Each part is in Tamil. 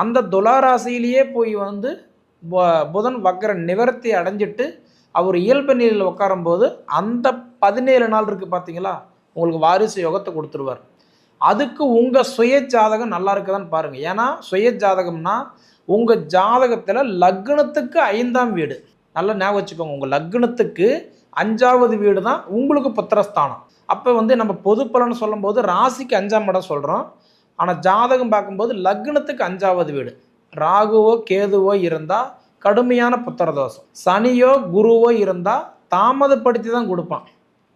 அந்த துளாராசியிலேயே போய் வந்து புதன் வக்கர நிவர்த்தி அடைஞ்சிட்டு அவர் இயல்பு நிலையில் உட்காரும்போது அந்த பதினேழு நாள் இருக்குது பார்த்தீங்களா? உங்களுக்கு வாரிசு யோகத்தை கொடுத்துருவார். அதுக்கு உங்கள் சுய ஜாதகம் நல்லா இருக்குதான்னு பாருங்கள் ஏன்னா சுய ஜாதகம்னா உங்கள் ஜாதகத்தில் லக்னத்துக்கு ஐந்தாம் வீடு. நல்லா ஞாபகம் வச்சுக்கோங்க. உங்கள் லக்னத்துக்கு அஞ்சாவது வீடு தான் உங்களுக்கு புத்திரஸ்தானம். அப்போ வந்து நம்ம பொது பலன் சொல்லும்போது ராசிக்கு அஞ்சாம் இடம் சொல்கிறோம் ஆனால் ஜாதகம் பார்க்கும்போது லக்னத்துக்கு அஞ்சாவது வீடு. ராகுவோ கேதுவோ இருந்தால் கடுமையான புத்திரதோஷம். சனியோ குருவோ இருந்தால் தாமதப்படுத்தி தான் கொடுப்பான்.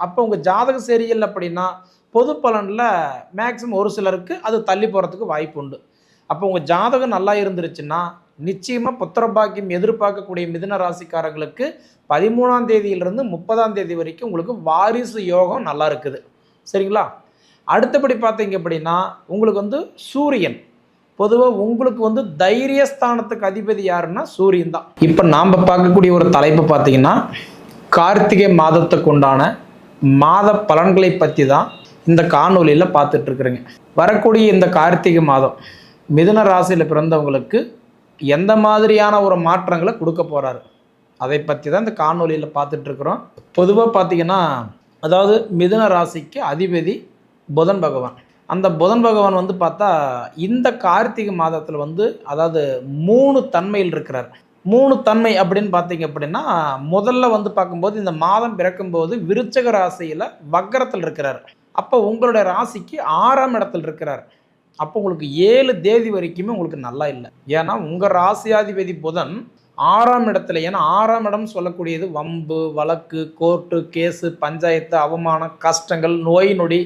அப்போ உங்கள் ஜாதகம் சரியில்லை அப்படின்னா பொது பலனில் மேக்ஸிமம் ஒரு சிலருக்கு அது தள்ளி போகிறதுக்கு வாய்ப்பு உண்டு. அப்போ உங்கள் ஜாதகம் நல்லா இருந்துருச்சுன்னா நிச்சயமாக புத்திர பாக்கியம் எதிர்பார்க்கக்கூடிய மிதுன ராசிக்காரங்களுக்கு பதிமூணாம் தேதியிலிருந்து முப்பதாம் தேதி வரைக்கும் உங்களுக்கு வாரிசு யோகம் நல்லா இருக்குது. சரிங்களா? அடுத்தபடி பார்த்தீங்க அப்படின்னா உங்களுக்கு வந்து சூரியன். பொதுவாக உங்களுக்கு வந்து தைரியஸ்தானத்துக்கு அதிபதி யாருன்னா சூரியன் தான். இப்போ நாம் பார்க்கக்கூடிய ஒரு தலைப்பு பார்த்தீங்கன்னா கார்த்திகை மாதத்துக்கு உண்டான மாத பலன்களை பற்றி தான் இந்த காணொலியில் பார்த்துட்ருக்குறேங்க வரக்கூடிய இந்த கார்த்திகை மாதம் மிதுன ராசியில் பிறந்தவங்களுக்கு எந்த மாதிரியான ஒரு மாற்றங்களை கொடுக்க போகிறாரு அதை பற்றி தான் இந்த காணொலியில் பார்த்துட்ருக்குறோம் பொதுவாக பார்த்தீங்கன்னா அதாவது மிதுன ராசிக்கு அதிபதி புதன் பகவான். அந்த புதன் பகவான் வந்து பார்த்தா இந்த கார்த்திகை மாதத்தில் வந்து அதாவது மூணு தன்மையில் இருக்கிறார். மூணு தன்மை அப்படின்னு பார்த்தீங்க அப்படின்னா முதல்ல வந்து பார்க்கும்போது இந்த மாதம் பிறக்கும்போது விருச்சக ராசியில் வக்கரத்தில் இருக்கிறார். அப்போ உங்களுடைய ராசிக்கு ஆறாம் இடத்துல இருக்கிறார். அப்போ உங்களுக்கு ஏழு தேதி வரைக்குமே உங்களுக்கு நல்லா இல்லை. ஏன்னா உங்கள் ராசியாதிபதி புதன் ஆறாம் இடத்துல ஏன்னா ஆறாம் இடம் சொல்லக்கூடியது வம்பு வழக்கு கோர்ட்டு கேஸு பஞ்சாயத்து அவமானம் கஷ்டங்கள் நோய் நொடி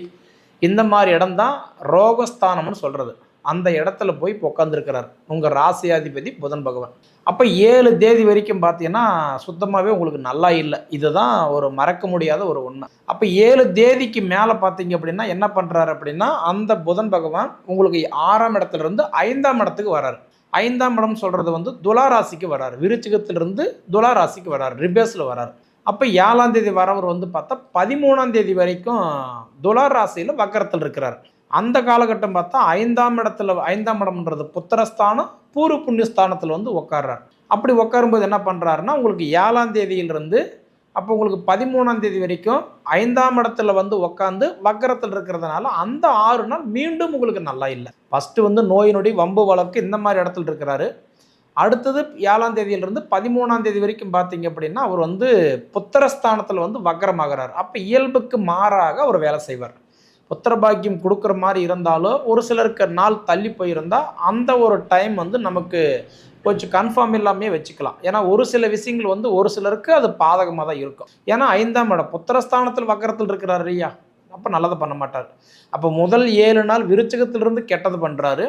இந்த மாதிரி இடம்தான் ரோகஸ்தானம்னு சொல்கிறது அந்த இடத்துல போய் உட்காந்துருக்கிறார் உங்கள் ராசியாதிபதி புதன் பகவான். அப்போ ஏழு தேதி வரைக்கும் பார்த்தீங்கன்னா சுத்தமாகவே உங்களுக்கு நல்லா இல்லை. இதுதான் ஒரு மறக்க முடியாத ஒரு உண்மை. அப்போ ஏழு தேதிக்கு மேலே பார்த்தீங்க அப்படின்னா என்ன பண்ணுறாரு அப்படின்னா அந்த புதன் பகவான் உங்களுக்கு ஆறாம் இடத்துல இருந்து ஐந்தாம் இடத்துக்கு வராரு. ஐந்தாம் இடம் சொல்கிறது வந்து துலா ராசிக்கு வராரு. விருச்சிகத்திலிருந்து துலா ராசிக்கு வராரு. ரிபேஸில் வராரு. அப்போ ஏழாம் தேதி வரவர் வந்து பார்த்தா பதிமூணாம் தேதி வரைக்கும் துலா ராசியில் வக்கரத்தில் இருக்கிறார். அந்த காலகட்டம் பார்த்தா ஐந்தாம் இடத்துல ஐந்தாம் இடம்ன்றது புத்திரஸ்தானம் பூர்வ புண்ணியஸ்தானத்தில் வந்து உட்கார்றார் அப்படி உட்காரும்போது என்ன பண்ணுறாருன்னா உங்களுக்கு ஏழாம் தேதியிலிருந்து அப்போ உங்களுக்கு பதிமூணாம் தேதி வரைக்கும் ஐந்தாம் இடத்துல வந்து உட்காந்து வக்கரத்தில் இருக்கிறதுனால அந்த ஆறு நாள் மீண்டும் உங்களுக்கு நல்லா இல்லை. ஃபஸ்ட்டு வந்து நோய் நொடி வம்பு வழக்கு இந்த மாதிரி இடத்துல இருக்கிறாரு. அடுத்தது ஏழாம் தேதியிலிருந்து பதிமூணாம் தேதி வரைக்கும் பார்த்தீங்க அப்படின்னா அவர் வந்து புத்திரஸ்தானத்தில் வந்து வக்கரமாகிறார். அப்போ இயல்புக்கு மாறாக அவர் வேலை செய்வார். புத்திர பாக்கியம் கொடுக்குற மாதிரி இருந்தாலும் ஒரு சிலருக்கு நாள் தள்ளி போயிருந்தால் அந்த ஒரு டைம் வந்து நமக்கு கொஞ்சம் கன்ஃபார்ம் இல்லாமே வச்சுக்கலாம். ஏன்னா ஒரு சில விஷயங்கள் வந்து ஒரு சிலருக்கு அது பாதகமாக தான் இருக்கும். ஏன்னா ஐந்தாம் இடம் புத்திரஸ்தானத்தில் வக்கரத்தில் இருக்கிறார் ஐயா. அப்போ நல்லதை பண்ண மாட்டார். அப்போ முதல் ஏழு நாள் விருச்சகத்திலிருந்து கெட்டது பண்ணுறாரு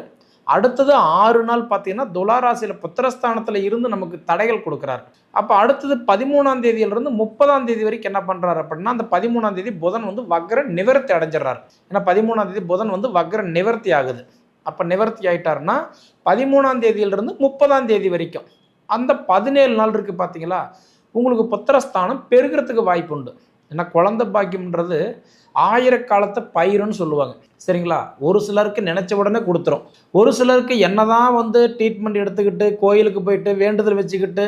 அடுத்தது ஆறு நாள் பார்த்தீங்கன்னா துளாராசியில் புத்திரஸ்தானத்தில் இருந்து நமக்கு தடைகள் கொடுக்குறாரு. அப்போ அடுத்தது பதிமூணாம் தேதியிலிருந்து முப்பதாம் தேதி வரைக்கும் என்ன பண்ணுறாரு அப்படின்னா அந்த பதிமூணாம் தேதி புதன் வந்து வக்ர நிவர்த்தி அடைஞ்சிடுறாரு. ஏன்னா பதிமூணாம் தேதி புதன் வந்து வக்ர நிவர்த்தி ஆகுது. அப்போ நிவர்த்தி ஆயிட்டாருன்னா பதிமூணாம் தேதியிலிருந்து முப்பதாம் தேதி வரைக்கும். அந்த பதினேழு நாள் இருக்குது பார்த்தீங்களா? உங்களுக்கு புத்திரஸ்தானம் பெருகிறதுக்கு வாய்ப்பு உண்டு ஏன்னா குழந்தை பாக்கியம்ன்றது ஆயிரக்காலத்தை பயிருன்னு சொல்லுவாங்க. சரிங்களா? ஒரு சிலருக்கு நினச்ச உடனே கொடுத்துரும். ஒரு சிலருக்கு என்னதான் வந்து ட்ரீட்மெண்ட் எடுத்துக்கிட்டு கோயிலுக்கு போயிட்டு வேண்டுதல் வச்சுக்கிட்டு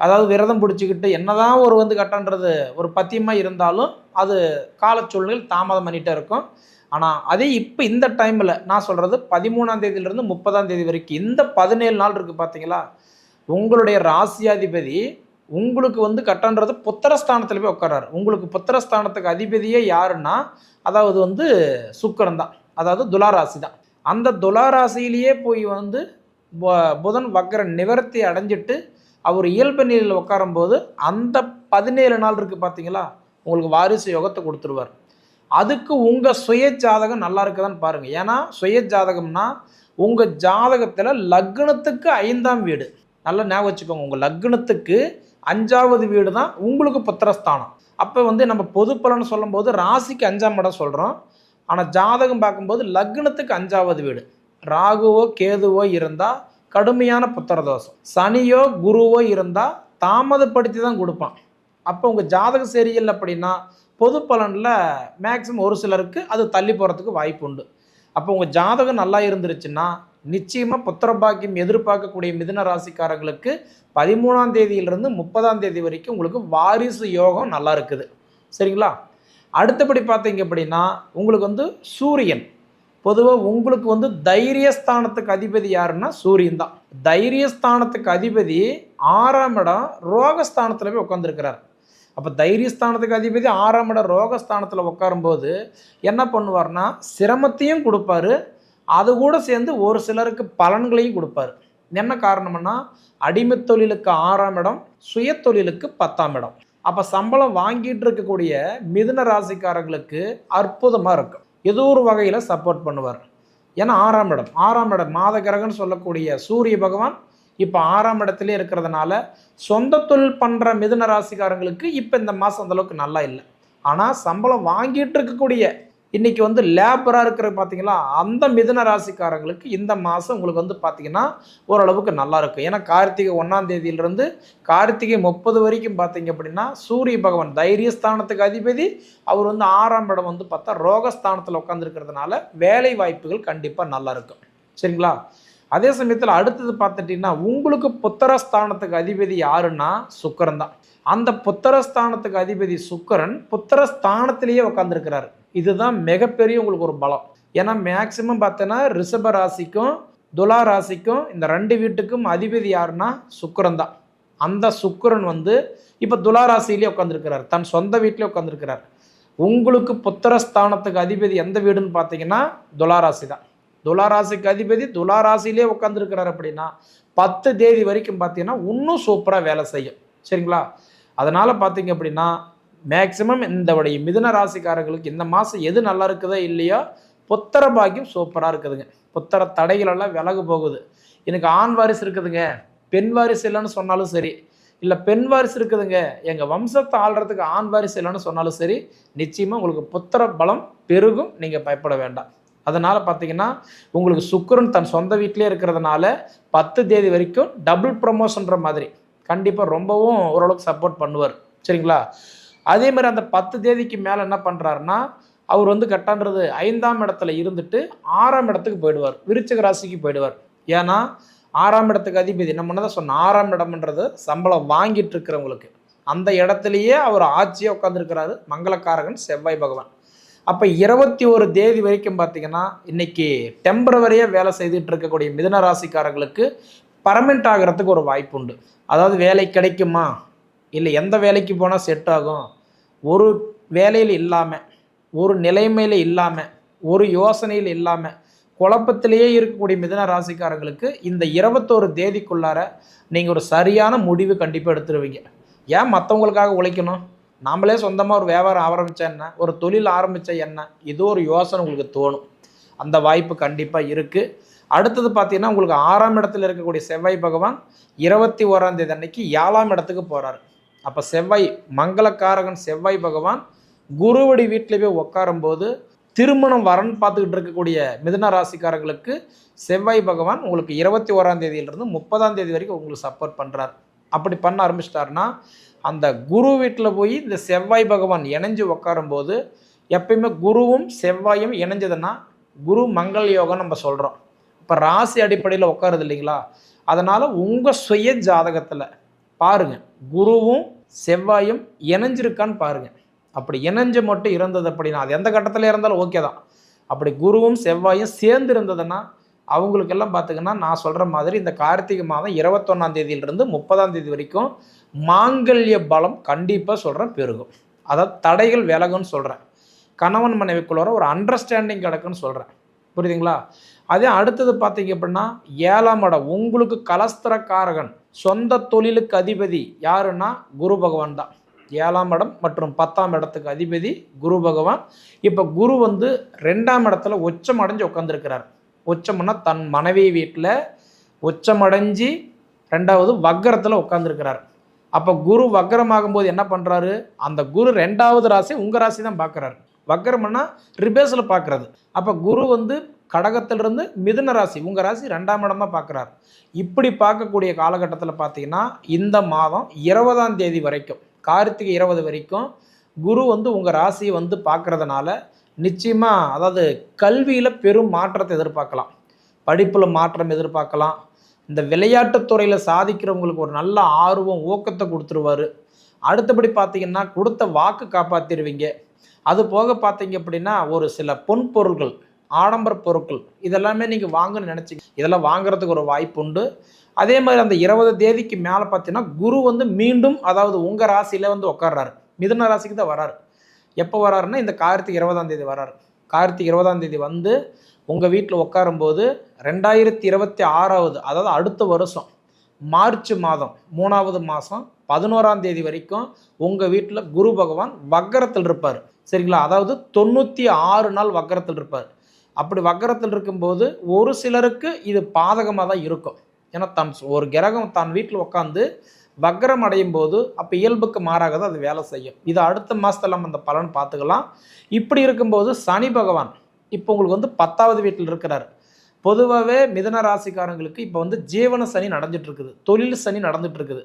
அதாவது விரதம் பிடிச்சிக்கிட்டு என்னதான் ஒரு வந்து கட்டன்றது ஒரு பத்தியமாக இருந்தாலும் அது கால சூழ்நிலை தாமதம் பண்ணிகிட்டே இருக்கும். ஆனால் அதே இப்போ இந்த டைமில் நான் சொல்கிறது பதிமூணாம் தேதியிலிருந்து முப்பதாம் தேதி வரைக்கும் இந்த பதினேழு நாள் இருக்குது பார்த்தீங்களா உங்களுடைய ராசியாதிபதி உங்களுக்கு வந்து கட்டன்றது புத்திரஸ்தானத்தில் போய் உட்கார்றாரு. உங்களுக்கு புத்திரஸ்தானத்துக்கு அதிபதியே யாருன்னா அதாவது வந்து சுக்கரன் தான். அதாவது துளாராசி தான். அந்த துளாராசியிலேயே போய் வந்து புதன் வக்கர நிவர்த்தி அடைஞ்சிட்டு அவர் இயல்பு நிலையில் உட்காரும்போது அந்த பதினேழு நாள் இருக்குது பார்த்தீங்களா உங்களுக்கு வாரிசு யோகத்தை கொடுத்துருவார். அதுக்கு உங்கள் சுய ஜாதகம் நல்லா இருக்குதான்னு பாருங்கள் ஏன்னா சுய ஜாதகம்னா உங்கள் ஜாதகத்தில் லக்னத்துக்கு ஐந்தாம் வீடு. நல்லா ஞாபகம் வச்சுக்கோங்க. உங்கள் லக்னத்துக்கு அஞ்சாவது வீடு தான் உங்களுக்கு புத்திரஸ்தானம். அப்போ வந்து நம்ம பொது பலன் சொல்லும்போது ராசிக்கு அஞ்சாம் இடம் சொல்கிறோம் ஆனால் ஜாதகம் பார்க்கும்போது லக்னத்துக்கு அஞ்சாவது வீடு. ராகுவோ கேதுவோ இருந்தால் கடுமையான புத்திரதோஷம். சனியோ குருவோ இருந்தால் தாமதப்படுத்தி தான் கொடுப்பான். அப்போ உங்கள் ஜாதகம் சரியில்லை அப்படின்னா பொது பலனில் மேக்ஸிமம் ஒரு சிலருக்கு அது தள்ளி போகிறதுக்கு வாய்ப்பு உண்டு. அப்போ உங்கள் ஜாதகம் நல்லா இருந்துருச்சுன்னா நிச்சயமாக புத்திரபாக்கியம் எதிர்பார்க்கக்கூடிய மிதுன ராசிக்காரர்களுக்கு பதிமூணாம் தேதியிலிருந்து முப்பதாம் தேதி வரைக்கும் உங்களுக்கு வாரிசு யோகம் நல்லா இருக்குது. சரிங்களா? அடுத்தபடி பார்த்தீங்க அப்படின்னா உங்களுக்கு வந்து சூரியன். பொதுவாக உங்களுக்கு வந்து தைரியஸ்தானத்துக்கு அதிபதி யாருன்னா சூரியன் தான். தைரியஸ்தானத்துக்கு அதிபதி ஆறாம் இடம் ரோகஸ்தானத்தில் போய் உட்காந்துருக்கிறார் அப்போ தைரியஸ்தானத்துக்கு அதிபதி ஆறாம் இடம் ரோகஸ்தானத்தில் உட்காரும்போது என்ன பண்ணுவார்னா சிரமத்தையும் கொடுப்பாரு அது கூட சேர்ந்து ஒரு சிலருக்கு பலன்களையும் கொடுப்பாரு. என்ன காரணம்னா அடிமை தொழிலுக்கு ஆறாம் இடம் சுய தொழிலுக்கு பத்தாம் இடம். அப்போ சம்பளம் வாங்கிட்டு இருக்கக்கூடிய மிதுன ராசிக்காரங்களுக்கு அற்புதமாக இருக்கும். ஏதோ ஒரு வகையில் சப்போர்ட் பண்ணுவார். ஏன்னா ஆறாம் இடம். ஆறாம் இடம் மாத கிரகம்னு சொல்லக்கூடிய சூரிய பகவான் இப்போ ஆறாம் இடத்துல இருக்கிறதுனால சொந்த தொழில் பண்ணுற மிதுன ராசிக்காரங்களுக்கு இப்போ இந்த மாதம் அந்தளவுக்கு நல்லா இல்லை. ஆனால் சம்பளம் வாங்கிட்டு இருக்கக்கூடிய இன்னைக்கு வந்து லேபராக இருக்கிற பார்த்தீங்களா அந்த மிதன ராசிக்காரங்களுக்கு இந்த மாதம் உங்களுக்கு வந்து பார்த்தீங்கன்னா ஓரளவுக்கு நல்லாயிருக்கும் ஏன்னா கார்த்திகை ஒன்றாம் தேதியிலிருந்து கார்த்திகை முப்பது வரைக்கும் பார்த்தீங்க அப்படின்னா சூரிய பகவான் தைரியஸ்தானத்துக்கு அதிபதி. அவர் வந்து ஆறாம் இடம் வந்து பார்த்தா ரோகஸ்தானத்தில் உட்காந்துருக்கிறதுனால வேலை வாய்ப்புகள் கண்டிப்பாக நல்லாயிருக்கும் சரிங்களா? அதே சமயத்தில் அடுத்தது பார்த்துட்டிங்கன்னா உங்களுக்கு புத்திரஸ்தானத்துக்கு அதிபதி யாருன்னா சுக்கரன் தான். அந்த புத்திரஸ்தானத்துக்கு அதிபதி சுக்கரன் புத்திரஸ்தானத்திலேயே உட்காந்துருக்கிறாரு இதுதான் மிகப்பெரிய உங்களுக்கு ஒரு பலம். ஏன்னா மேக்சிமம் பார்த்தோன்னா ரிஷப ராசிக்கும் துலா ராசிக்கும் இந்த ரெண்டு வீட்டுக்கும் அதிபதி யாருன்னா சுக்கரன் தான். அந்த சுக்கரன் வந்து இப்போ துலா ராசியிலே உட்காந்துருக்கிறார் தன் சொந்த வீட்டிலே உட்காந்துருக்கிறார் உங்களுக்கு புத்திரஸ்தானத்துக்கு அதிபதி எந்த வீடுன்னு பார்த்தீங்கன்னா துலா ராசி தான். துலா ராசிக்கு அதிபதி துலா ராசியிலே உட்காந்துருக்கிறார் அப்படின்னா பத்து தேதி வரைக்கும் பார்த்தீங்கன்னா இன்னும் சூப்பராக வேலை செய்யும். சரிங்களா? அதனால் பார்த்தீங்க அப்படின்னா மேக்சிமம் இந்த உடைய மிதுன ராசிக்காரர்களுக்கு இந்த மாதம் எது நல்லா இருக்குதோ இல்லையோ புத்தர பாக்கியம் சூப்பராக இருக்குதுங்க. புத்தர தடைகளெல்லாம் விலகு போகுது. எனக்கு ஆண் வாரிசு இருக்குதுங்க. பெண் வாரிசு இல்லைன்னு சொன்னாலும் சரி இல்லை பெண் வாரிசு இருக்குதுங்க. எங்கள் வம்சத்தை ஆள்றதுக்கு ஆண் வாரிசு இல்லைன்னு சொன்னாலும் சரி நிச்சயமாக உங்களுக்கு புத்திர பலம் பெருகும். நீங்கள் பயப்பட வேண்டாம். அதனால் பார்த்தீங்கன்னா உங்களுக்கு சுக்கரன் தன் சொந்த வீட்டிலே இருக்கிறதுனால பத்து தேதி வரைக்கும் டபுள் ப்ரமோஷன்ற மாதிரி கண்டிப்பாக ரொம்பவும் ஓரளவுக்கு சப்போர்ட் பண்ணுவார். சரிங்களா? அதே மாதிரி அந்த பத்து தேதிக்கு மேலே என்ன பண்ணுறாருன்னா அவர் வந்து கட்டான்றது ஐந்தாம் இடத்துல இருந்துட்டு ஆறாம் இடத்துக்கு போயிடுவார். விருச்சிக ராசிக்கு போயிடுவார். ஏன்னா ஆறாம் இடத்துக்கு அதிபதி நம்ம என்ன தான் சொன்ன ஆறாம் இடம்ன்றது சம்பளம் வாங்கிட்டு இருக்கிறவங்களுக்கு. அந்த இடத்துலையே அவர் ஆட்சியாக உட்காந்துருக்கிறாரு மங்களக்காரகன் செவ்வாய் பகவான். அப்போ இருபத்தி ஒரு தேதி வரைக்கும் பார்த்தீங்கன்னா இன்னைக்கு டெம்பரவரியாக வேலை செய்துட்டு இருக்கக்கூடிய மிதன ராசிக்காரர்களுக்கு பர்மனெண்ட் ஆகிறதுக்கு ஒரு வாய்ப்பு உண்டு. அதாவது வேலை கிடைக்குமா? இல்லை எந்த வேலைக்கு போனால் செட் ஆகும்? ஒரு வேலையில் இல்லாமல் ஒரு நிலைமையில் இல்லாமல் ஒரு யோசனையில் இல்லாமல் குழப்பத்திலேயே இருக்கக்கூடிய மிதன ராசிக்காரங்களுக்கு இந்த இருபத்தோரு தேதிக்குள்ளார நீங்கள் ஒரு சரியான முடிவு கண்டிப்பாக எடுத்துருவீங்க. ஏன் மற்றவங்களுக்காக உழைக்கணும்? நாமளே சொந்தமாக ஒரு வியாபாரம் ஆரம்பித்தா என்ன? ஒரு தொழில் ஆரம்பித்தா என்ன? இது ஒரு யோசனை உங்களுக்கு தோணும். அந்த வாய்ப்பு கண்டிப்பாக இருக்குது அடுத்தது பார்த்தீங்கன்னா உங்களுக்கு ஆறாம் இடத்துல இருக்கக்கூடிய செவ்வாய் பகவான் இருபத்தி ஓராம் தேதி அன்னைக்கு ஏழாம் இடத்துக்கு போகிறாரு அப்போ செவ்வாய் மங்களக்காரகன் செவ்வாய் பகவான் குருவடி வீட்டில் போய் உட்காரும்போது திருமணம் வரன் பார்த்துக்கிட்டு இருக்கக்கூடிய மிதன ராசிக்காரர்களுக்கு செவ்வாய் பகவான் உங்களுக்கு இருபத்தி ஓராம் தேதியிலிருந்து முப்பதாம் தேதி வரைக்கும் உங்களுக்கு சப்போர்ட் பண்ணுறார் அப்படி பண்ண ஆரம்பிச்சிட்டாருன்னா அந்த குரு வீட்டில் போய் இந்த செவ்வாய் பகவான் இணைஞ்சு உட்காரும்போது எப்பயுமே குருவும் செவ்வாயும் இணைஞ்சதுன்னா குரு மங்கள் யோகம் நம்ம சொல்கிறோம் இப்போ ராசி அடிப்படையில் உட்காருது இல்லைங்களா? அதனால் உங்கள் சுய ஜாதகத்தில் பாருங்கள் குருவும் செவ்வாயும் இணைஞ்சிருக்கான்னு பாருங்கள் அப்படி இணைஞ்சு மட்டும் இருந்தது அப்படின்னா அது எந்த கட்டத்தில் இருந்தாலும் ஓகே தான். அப்படி குருவும் செவ்வாயும் சேர்ந்து இருந்ததுன்னா அவங்களுக்கெல்லாம் பார்த்திங்கன்னா நான் சொல்கிற மாதிரி இந்த கார்த்திகை மாதம் இருபத்தொன்னாம் தேதியிலிருந்து முப்பதாம் தேதி வரைக்கும் மாங்கல்ய பலம் கண்டிப்பாக சொல்கிறேன் பெருகும். அதாவது தடைகள் விலகுன்னு சொல்கிறேன் கணவன் மனைவிக்குள்ளார ஒரு அண்டர்ஸ்டாண்டிங் கிடக்குன்னு சொல்கிறேன் புரியுதுங்களா? அதே அடுத்தது பார்த்தீங்க அப்படின்னா ஏழாம் இடம் உங்களுக்கு கலஸ்திரக்காரகன் சொந்த தொழிலுக்கு அதிபதி யாருன்னா குரு பகவான் தான். ஏழாம் இடம் மற்றும் பத்தாம் இடத்துக்கு அதிபதி குரு பகவான். இப்போ குரு வந்து ரெண்டாம் இடத்துல உச்சம் அடைஞ்சு உட்காந்துருக்கிறார் உச்சம்னா தன் மனைவி வீட்டில் உச்சமடைஞ்சு ரெண்டாவது வக்கரத்தில் உட்காந்துருக்கிறார் அப்போ குரு வக்கரமாகும் போது என்ன பண்ணுறாரு அந்த குரு ரெண்டாவது ராசி உங்கள் ராசி தான் பார்க்குறாரு. வக்கரம்னா ரிபேஸில் பார்க்குறது. அப்போ குரு வந்து கடகத்திலிருந்து மிதுன ராசி உங்கள் ராசி ரெண்டாம் இடமாக பார்க்குறாரு. இப்படி பார்க்கக்கூடிய காலகட்டத்தில் பார்த்தீங்கன்னா இந்த மாதம் இருபதாம் தேதி வரைக்கும் கார்த்திகை இருபது வரைக்கும் குரு வந்து உங்கள் ராசியை வந்து பார்க்குறதுனால நிச்சயமாக அதாவது கல்வியில் பெரும் மாற்றத்தை எதிர்பார்க்கலாம். படிப்பில் மாற்றம் எதிர்பார்க்கலாம். இந்த விளையாட்டு துறையில் சாதிக்கிறவங்களுக்கு ஒரு நல்ல ஆர்வம் ஊக்கத்தை கொடுத்துருவாரு. அடுத்தபடி பார்த்தீங்கன்னா கொடுத்த வாக்கு காப்பாற்றிடுவீங்க அது போக பார்த்தீங்க அப்படின்னா ஒரு சில பொன் பொருள்கள் ஆடம்பர பொருட்கள் இதெல்லாமே நீங்கள் வாங்கணும்னு நினச்சிங்க. இதெல்லாம் வாங்குறதுக்கு ஒரு வாய்ப்பு உண்டு. அதே மாதிரி அந்த இருபது தேதிக்கு மேலே பார்த்தீங்கன்னா குரு வந்து மீண்டும் அதாவது உங்கள் ராசியில் வந்து உட்கார்றாரு மிதுன ராசிக்கு தான் வராரு. எப்போ வராருன்னா இந்த கார்த்திக் இருபதாம் தேதி வராரு. கார்த்திக் இருபதாம் தேதி வந்து உங்கள் வீட்டில் உட்காரும்போது ரெண்டாயிரத்தி இருபத்தி ஆறாவது அதாவது அடுத்த வருஷம் மார்ச் மாதம் மூணாவது மாதம் பதினோராம் தேதி வரைக்கும் உங்கள் வீட்டில் குரு பகவான் வக்கரத்தில் இருப்பார். சரிங்களா? அதாவது தொண்ணூற்றி ஆறு நாள் வக்கரத்தில் இருப்பார். அப்படி வக்கரத்தில் இருக்கும்போது ஒரு சிலருக்கு இது பாதகமாக தான் இருக்கும். ஏன்னா தன் ஒரு கிரகம் தான் வீட்டில் உட்காந்து வக்கரம் அடையும் போது அப்போ இயல்புக்கு மாறாக தான் அது வேலை செய்யும். இது அடுத்த மாதத்தில் நம்ம அந்த பலன் பார்த்துக்கலாம். இப்படி இருக்கும்போது சனி பகவான் இப்போ உங்களுக்கு வந்து பத்தாவது வீட்டில் இருக்கிறார். பொதுவாகவே மிதன ராசிக்காரங்களுக்கு இப்போ வந்து ஜீவன சனி நடந்துட்டு இருக்குது. தொழில் சனி நடந்துட்டு இருக்குது.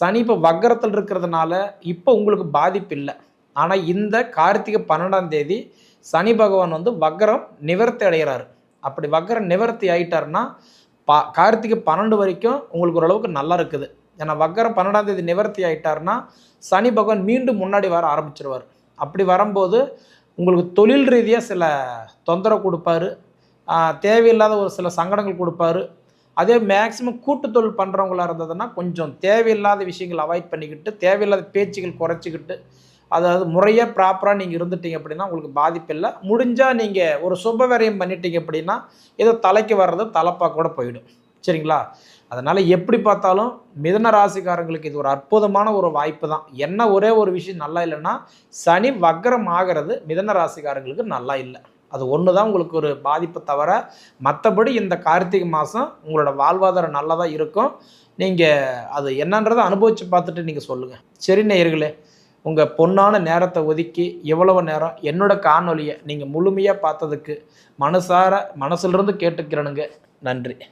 சனி இப்போ வக்கரத்தில் இருக்கிறதுனால இப்போ உங்களுக்கு பாதிப்பு இல்லை. ஆனால் இந்த கார்த்திகை பன்னெண்டாம் தேதி சனி பகவான் வந்து வக்கரம் நிவர்த்தி அடைகிறார். அப்படி வக்கரம் நிவர்த்தி ஆகிட்டார்னா பா கார்த்திகை பன்னெண்டு வரைக்கும் உங்களுக்கு ஓரளவுக்கு நல்லா இருக்குது. ஏன்னா வக்கரம் பன்னெண்டாம் தேதி நிவர்த்தி ஆகிட்டார்னா சனி பகவான் மீண்டும் முன்னாடி வர ஆரம்பிச்சிருவார். அப்படி வரும்போது உங்களுக்கு தொழில் ரீதியாக சில தொந்தரவு கொடுப்பாரு. தேவையில்லாத ஒரு சில சங்கடங்கள் கொடுப்பாரு. அதே மேக்ஸிமம் கூட்டு தொழில் பண்ணுறவங்களா இருந்ததுன்னா கொஞ்சம் தேவையில்லாத விஷயங்கள் அவாய்ட் பண்ணிக்கிட்டு தேவையில்லாத பேச்சுகள் குறைச்சிக்கிட்டு அதாவது முறையாக ப்ராப்பராக நீங்கள் இருந்துட்டீங்க அப்படின்னா உங்களுக்கு பாதிப்பு இல்லை. முடிஞ்சால் நீங்கள் ஒரு சுபவரையும் பண்ணிட்டீங்க அப்படின்னா ஏதோ தலைக்கு வர்றது தலைப்பாக கூட போயிடும். சரிங்களா? அதனால் எப்படி பார்த்தாலும் மிதன ராசிக்காரங்களுக்கு இது ஒரு அற்புதமான ஒரு வாய்ப்பு தான். என்ன ஒரே ஒரு விஷயம் நல்லா இல்லைன்னா சனி வக்கரம் ஆகிறது மிதன ராசிக்காரங்களுக்கு நல்லா இல்லை. அது ஒன்று தான் உங்களுக்கு ஒரு பாதிப்பு தவிர மற்றபடி இந்த கார்த்திகை மாதம் உங்களோட வாழ்வாதாரம் நல்லா தான் இருக்கும். நீங்கள் அது என்னன்றதை அனுபவித்து பார்த்துட்டு நீங்கள் சொல்லுங்கள் சரி நேயர்களே உங்கள் பொன்னான நேரத்தை ஒதுக்கி எவ்வளவு நேரம் என்னோட காணொலியை நீங்கள் முழுமையாக பார்த்ததுக்கு மனசார மனசுலேருந்து கேட்டுக்கிறனுங்க. நன்றி.